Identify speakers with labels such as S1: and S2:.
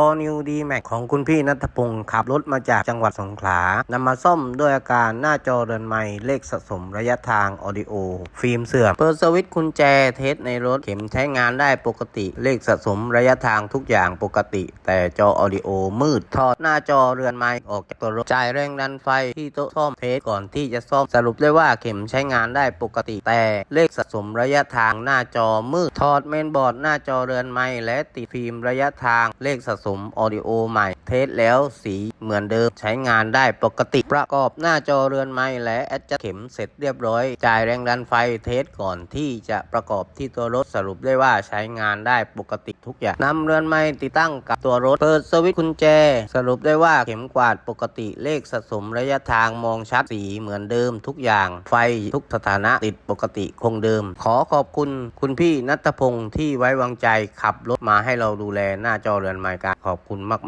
S1: All New D Max ของคุณพี่นัทพงศ์ขับรถมาจากจังหวัดสงขลานำมาซ่อมด้วยอาการหน้าจอเรือนไม้เลขสะสมระยะทางออดิโอ ฟิล์มเสื่อมเปิดสวิตช์กุญแจเทสในรถเข็มใช้งานได้ปกติเลขสะสมระยะทางทุกอย่างปกติ แต่จอออดิโอมืดถอดหน้าจอเรือนไม้ออกจากตัวรถจ่ายแรงดันไฟที่โต๊ะซ่อมเทสก่อนที่จะซ่อมสรุปได้ว่าเข็มใช้งานได้ปกติ แต่เลขสะสมระยะทางหน้าจอมืดถอดเมนบอร์ดหน้าจอเรือนไม้และติดฟิล์มระยะทางเลขสะสมสมออดิโอใหม่ เทสแล้วสีเหมือนเดิมใช้งานได้ปกติ ประกอบหน้าจอเรือนไม้และแอดจัดเข็มเสร็จเรียบร้อย จ่ายแรงดันไฟเทสก่อนที่จะประกอบที่ตัวรถสรุปได้ว่าใช้งานได้ปกติทุกอย่างนำเรือนไม้ติดตั้งกับตัวรถเปิดสวิตช์กุญแจ สรุปได้ว่าเข็มกวาดปกติเลขสะสมระยะทางมองชัดสีเหมือนเดิมทุกอย่าง ไฟทุกสถานะติดปกติคงเดิม ขอขอบคุณคุณพี่นัทพงศ์ที่ไว้วางใจขับรถมาให้เราดูแลหน้าจอเรือนไม้การขอบคุณมากๆ